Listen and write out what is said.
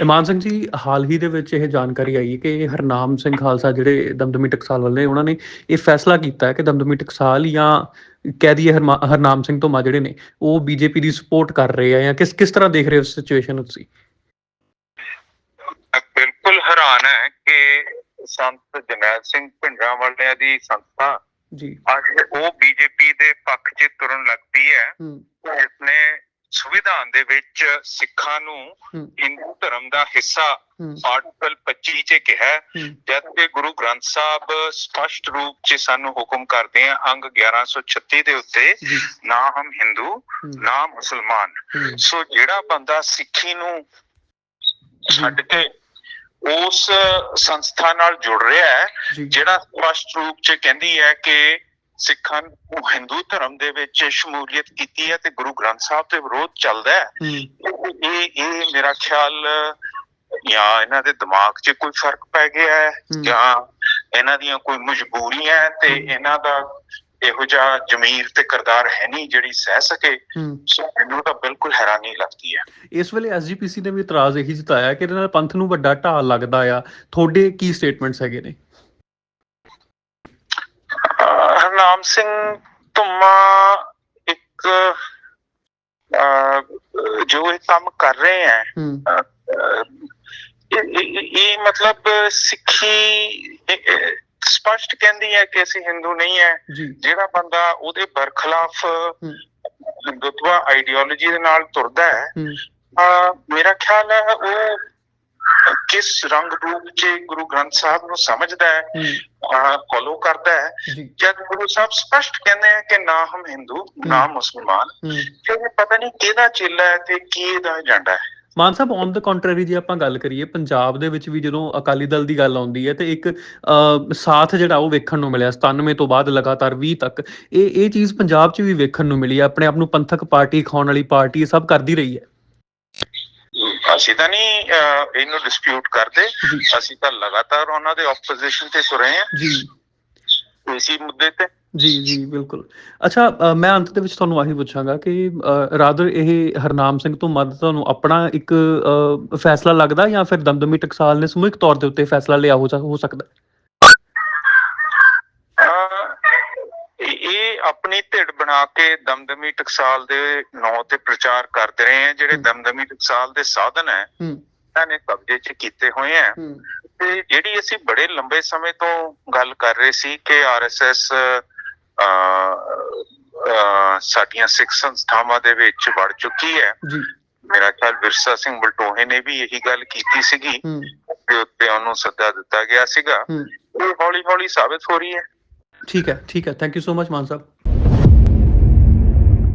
ਇਮਾਨ ਸਿੰਘ ਜੀ ਹਾਲ ਹੀ ਦੇ ਵਿੱਚ ਇਹ ਜਾਣਕਾਰੀ ਆਈ ਕਿ ਹਰਨਾਮ ਸਿੰਘ ਖਾਲਸਾ ਜਿਹੜੇ ਦਮਦਮੀ ਟਕਸਾਲ ਵਾਲੇ ਉਹਨਾਂ ਨੇ ਇਹ ਫੈਸਲਾ ਕੀਤਾ ਹੈ ਕਿ ਦਮਦਮੀ ਟਕਸਾਲ ਜਾਂ ਕਹਿ ਦਈਏ ਹਰਮਾ- ਹਰਨਾਮ ਸਿੰਘ ਧੁਮਾ ਜਿਹੜੇ ਨੇ ਉਹ ਬੀਜੇਪੀ ਦੀ ਸਪੋਰਟ ਕਰ ਰਹੇ ਆ ਜਾਂ ਕਿਸ ਕਿਸ ਤਰ੍ਹਾਂ ਦੇਖ ਰਹੇ ਹੋ ਸਿਚੁਏਸ਼ਨ ਨੂੰ ਤੁਸੀਂ? ਬਿਲਕੁਲ ਹੈਰਾਨ ਹੈ ਕਿ ਸੰਤ ਜਰਨੈਲ ਸਿੰਘ ਭਿੰਡਰਾਂ ਵਾਲਿਆਂ ਦੀ ਸੰਸਥਾ ਜੀ। ਅੱਜ ਉਹ ਬੀਜੇਪੀ ਦੇ ਪੱਖ 'ਚ ਤੁਰਨ ਲੱਗ ਪਈ ਹੈ। ਸੰਵਿਧਾਨ ਦੇ ਵਿੱਚ ਸਿੱਖਾਂ ਨੂੰ ਹਿੰਦੂ ਧਰਮ ਦਾ ਹਿੱਸਾ ਆਰਟੀਕਲ 25 'ਚ ਕਿਹਾ ਜਦ ਕਿ ਗੁਰੂ ਗ੍ਰੰਥ ਸਾਹਿਬ ਸਪਸ਼ਟ ਰੂਪ 'ਚ ਸਾਨੂੰ ਹੁਕਮ ਕਰਦੇ ਆ ਅੰਗ 1136 ਦੇ ਉੱਤੇ ਨਾ ਹਮ ਹਿੰਦੂ ਨਾ ਮੁਸਲਮਾਨ। ਸੋ ਜਿਹੜਾ ਬੰਦਾ ਸਿੱਖੀ ਨੂੰ ਛੱਡ ਕੇ ਉਸ ਸੰਸਥਾ ਨਾਲ ਜੁੜ ਰਿਹਾ ਹੈ ਜਿਹੜਾ ਸਪਸ਼ਟ ਰੂਪ 'ਚ ਕਹਿੰਦੀ ਹੈ ਕਿ ਸਿੱਖਾਂ ਨੂੰ ਹਿੰਦੂ ਧਰਮ ਦੇ ਵਿੱਚ ਸ਼ਮੂਲੀਅਤ ਕੀਤੀ ਹੈ ਤੇ ਗੁਰੂ ਗ੍ਰੰਥ ਸਾਹਿਬ ਦੇ ਵਿਰੋਧ ਚੱਲਦਾ ਹੈ। ਇਹ ਇਹ ਮੇਰਾ ਖਿਆਲ ਜਾਂ ਇਹਨਾਂ ਦੇ ਦਿਮਾਗ 'ਚ ਕੋਈ ਫ਼ਰਕ ਪੈ ਗਿਆ ਹੈ। ਜਾਂ ਇਹਨਾਂ ਦੀਆਂ ਕੋਈ ਮਜਬੂਰੀਆਂ ਤੇ ਇਹਨਾਂ ਦਾ ਇਹੋ ਜਿਹਾ ਜ਼ਮੀਰ ਤੇ ਕਰਦਾਰ ਹੈ ਨਹੀਂ ਜਿਹੜੀ ਸਹਿ ਸਕੇ। ਸੋ ਮੈਨੂੰ ਤਾਂ ਬਿਲਕੁਲ ਹੈਰਾਨੀ ਲੱਗਦੀ ਹੈ। ਇਸ ਵੇਲੇ ਐਸਜੀਪੀਸੀ ਨੇ ਵੀ ਇਤਰਾਜ਼ ਇਹੀ ਜਤਾਇਆ ਕਿ ਇਹਦੇ ਨਾਲ ਪੰਥ ਨੂੰ ਵੱਡਾ ਢਾਲ ਲੱਗਦਾ ਆ। ਤੁਹਾਡੇ ਕੀ ਸਟੇਟਮੈਂਟਸ ਹੈਗੇ ਨੇ? ਅਹ ਹਰਨਾਮ ਸਿੰਘ ਧੁੰਮਾ ਇੱਕ ਜੋ ਇਹ ਕੰਮ ਕਰ ਰਹੇ ਹੈ ਇਹ- ਮਤਲਬ ਸਿੱਖੀ ਸਪਸ਼ਟ ਕਹਿੰਦੀ ਹੈ ਕਿ ਅਸੀਂ ਹਿੰਦੂ ਨਹੀਂ ਹੈ। ਜਿਹੜਾ ਬੰਦਾ ਉਹਦੇ ਬਰਖਲਾਫ ਹਿੰਦੂਤਵਾ ਆਈਡੀਓਲੋਜੀ ਦੇ ਨਾਲ ਤੁਰਦਾ ਹੈ ਮੇਰਾ ਖਿਆਲ ਹੈ ਉਹ ਕਿਸ ਰੰਗ ਰੂਪ 'ਚ ਗੁਰੂ ਗ੍ਰੰਥ ਸਾਹਿਬ ਨੂੰ ਸਮਝਦਾ ਹੂੰ। ਫੋਲੋ ਕਰਦਾ ਹੈ। ਜਦ ਗੁਰੂ ਸਾਹਿਬ ਸਪਸ਼ਟ ਕਹਿੰਦੇ ਆ ਕਿ ਨਾ ਹਮ ਹਿੰਦੂ ਨਾ ਮੁਸਲਮਾਨ ਇਹ ਪਤਾ ਨਹੀਂ ਕਿਹਦਾ ਚੇਲਾ ਹੈ ਤੇ ਕੀ ਇਹਦਾ ਏਜੰਡਾ ਹੈ। ਮਾਨ ਸਾਹਿਬ ਔਨ ਦਾ ਕੰਟਰਰੀ ਜੇ ਆਪਾਂ ਗੱਲ ਕਰੀਏ ਪੰਜਾਬ ਦੇ ਵਿੱਚ ਵੀ ਜਦੋਂ ਅਕਾਲੀ ਦਲ ਦੀ ਗੱਲ ਆਉਂਦੀ ਹੈ ਤੇ ਇੱਕ ਸਾਥ ਜਿਹੜਾ ਉਹ ਵੇਖਣ ਨੂੰ ਮਿਲਿਆ 97 ਤੋਂ ਬਾਅਦ ਲਗਾਤਾਰ 20 ਤੱਕ ਇਹ ਇਹ ਚੀਜ਼ ਪੰਜਾਬ 'ਚ ਵੀ ਵੇਖਣ ਨੂੰ ਮਿਲੀ ਹੈ ਆਪਣੇ ਆਪ ਨੂੰ ਪੰਥਕ ਪਾਰਟੀ ਖਾਣ ਵਾਲੀ ਪਾਰਟੀ ਸਭ ਕਰਦੀ ਰਹੀ ਹੈ। ਅਸੀਂ ਤਾਂ ਨਹੀਂ ਇਹਨੂੰ ਡਿਸਪਿਊਟ ਕਰਦੇ। ਅਸੀਂ ਤਾਂ ਲਗਾਤਾਰ ਉਹਨਾਂ ਦੇ ਆਪੋਜੀਸ਼ਨ ਤੇ ਤੁਰੇ ਆ ਜੀ। ਇਸੇ ਮੁੱਦੇ ਤੇ। ਜੀ ਜੀ ਬਿਲਕੁਲ। ਅੱਛਾ ਮੈਂ ਅੰਤ ਦੇ ਵਿੱਚ ਤੁਹਾਨੂੰ ਆਹੀ ਪੁੱਛਾਂਗਾ ਕਿ ਰਾਦਰ ਇਹ ਹਰਨਾਮ ਸਿੰਘ ਤੋਂ ਮਦਦ ਤੁਹਾਨੂੰ ਆਪਣਾ ਇੱਕ ਫੈਸਲਾ ਲੱਗਦਾ ਜਾਂ ਫਿਰ ਦਮਦਮੀ ਟਕਸਾਲ ਨੇ ਸਮੂਹਿਕ ਤੌਰ ਦੇ ਉੱਤੇ ਫੈਸਲਾ ਲਿਆ ਹੋ ਸਕ- ਹੋ ਸਕਦਾ ਅਹ, ਇਹ ਇਹ ਆਪਣੀ ਢਿੱਡ ਬਣਾ ਕੇ ਦਮਦਮੀ ਟਕਸਾਲ ਦੇ ਨਾਂ ਤੇ ਪ੍ਰਚਾਰ ਕਰਦੇ ਰਹੇ ਆ ਜਿਹੜੇ। ਦਮਦਮੀ ਟਕਸਾਲ ਦੇ ਸਾਧਨ ਹੈ ਇਹਨਾਂ ਨੇ ਕਬਜ਼ੇ 'ਚ ਕੀਤੇ ਹੋਏ ਆ ਤੇ ਜਿਹੜੀ ਅਸੀਂ ਬੜੇ ਲੰਬੇ ਸਮੇਂ ਤੋਂ ਗੱਲ ਕਰ ਰਹੇ ਸੀ ਕਿ ਆਰਐਸਐਸ ਸਾਡੀਆਂ ਸਿੱਖ ਸੰਸਥਾਵਾਂ ਦੇ ਵਿੱਚ ਵੜ ਚੁੱਕੀ ਹੈ। ਮੇਰਾ ਖਿਆਲ ਵਿਰਸਾ ਸਿੰਘ ਬਲਟੋਹੇ ਨੇ ਵੀ ਇਹੀ ਗੱਲ ਕੀਤੀ ਸੀਗੀ। ਤੇ ਉੱਤੇ ਉਹਨੂੰ ਸੱਦਾ ਦਿੱਤਾ ਗਿਆ ਸੀਗਾ। ਹੂੰ। ਉਹ ਹੌਲੀ ਹੌਲੀ ਸਾਬਤ ਹੋ ਰਹੀ ਹੈ। ਠੀਕ ਹੈ ਠੀਕ ਹੈ thank you so much Mann Sahib